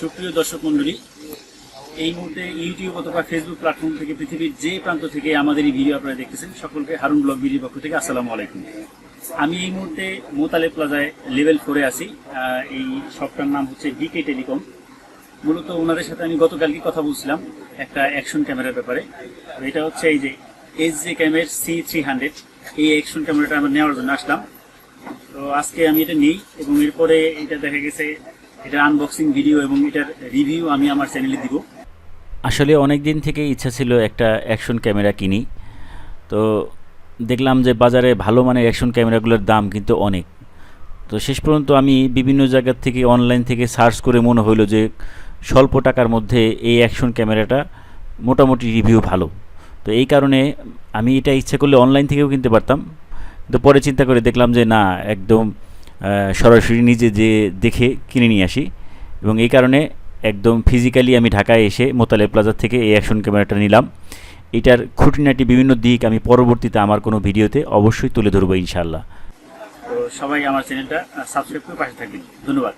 সুপ্রিয় দর্শক মণ্ডলী এই মুহূর্তে ইউটিউব অথবা ফেসবুক প্ল্যাটফর্ম থেকে পৃথিবীর যে প্রান্ত থেকে আমাদের এই ভিডিও আপনারা দেখতেছেন, সকলকে হারুন ব্লগ ভিডিও পক্ষ থেকে আসসালামু আলাইকুম। আমি এই মুহূর্তে মোতালে প্লাজায় লেভেল ফোরে আছি। এই শপটার নাম হচ্ছে ডিকে টেলিকম মূলত ওনাদের সাথে আমি গতকালকে কথা বলছিলাম একটা অ্যাকশন ক্যামেরার ব্যাপারে। এটা হচ্ছে এই যে এইচ জে ক্যামের সি থ্রি হান্ড্রেড এই অ্যাকশন ক্যামেরাটা আমরা নেওয়ার জন্য আসলাম। তো আজকে আমি এটা নিই এবং এরপরে এটা দেখা গেছে এটার আনবক্সিং ভিডিও এবং এটার রিভিউ আমি আমার চ্যানেলে দিব। আসলে অনেক দিন থেকে ইচ্ছা ছিল একটা অ্যাকশন ক্যামেরা কিনি। তো দেখলাম যে বাজারে ভালো মানের অ্যাকশন ক্যামেরাগুলোর দাম কিন্তু অনেক। তো শেষ পর্যন্ত আমি বিভিন্ন জায়গা থেকে অনলাইন থেকে সার্চ করে মনে হলো যে স্বল্প টাকার মধ্যে এই অ্যাকশন ক্যামেরাটা মোটামুটি রিভিউ ভালো। তো এই কারণে আমি এটা ইচ্ছা করলে অনলাইন থেকেও কিনতে পারতাম। তো পরে চিন্তা করে দেখলাম যে না, একদম সরাসরি নিজে যে দেখে কিনে নিয়ে আসি। এবং এই কারণে একদম ফিজিক্যালি আমি ঢাকায় এসে মোতালে প্লাজার থেকে এই অ্যাকশন ক্যামেরাটা নিলাম। এটার খুঁটিনাটি বিভিন্ন দিক আমি পরবর্তীতে আমার কোনো ভিডিওতে অবশ্যই তুলে ধরবো ইনশাল্লাহ সবাই আমার চ্যানেলটা সাবস্ক্রাইব করে পাশে থাকবেন। ধন্যবাদ।